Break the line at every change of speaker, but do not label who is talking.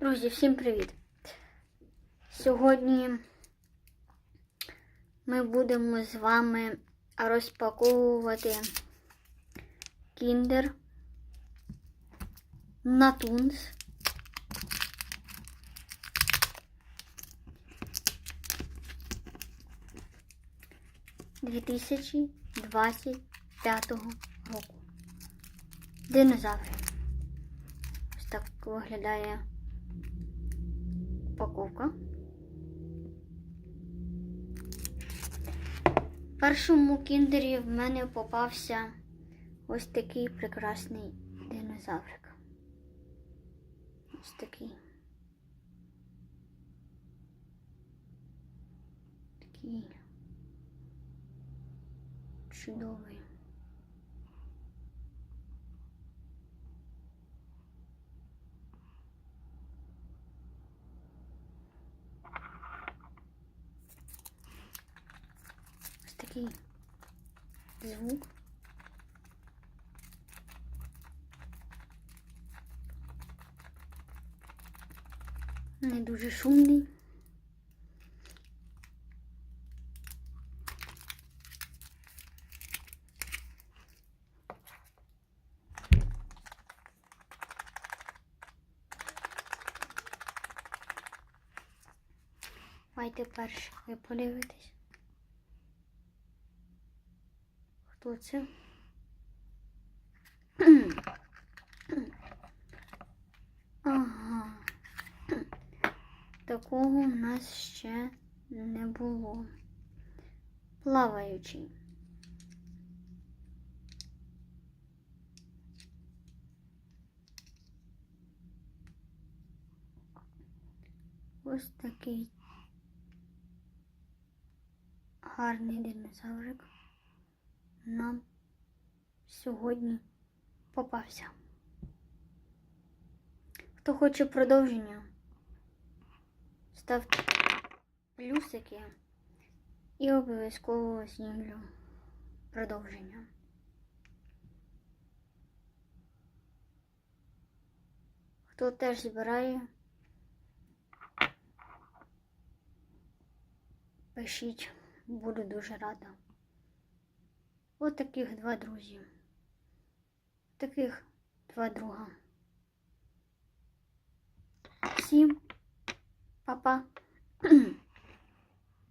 Друзі, всім привіт! Сьогодні ми будемо з вами розпаковувати Kinder Natuns. Дві тисячі двадцять п'ятого року. Динозаври. Ось так виглядає упаковка. В першому кіндері в мене попався ось такий прекрасний динозаврик. Ось такий. Такий чудовий. Ось такий звук. Не дуже шумний. Давайте перше ви. Хто це? Ага. Такого в нас ще не було. Плаваючий. Ось такий гарний динозаврик нам сьогодні попався. Хто хоче продовження, ставте плюсики і обов'язково знімлю продовження. Хто теж збирає, пишіть, буду дуже рада. От таких два друзі. Таких два друга. Всім па-па.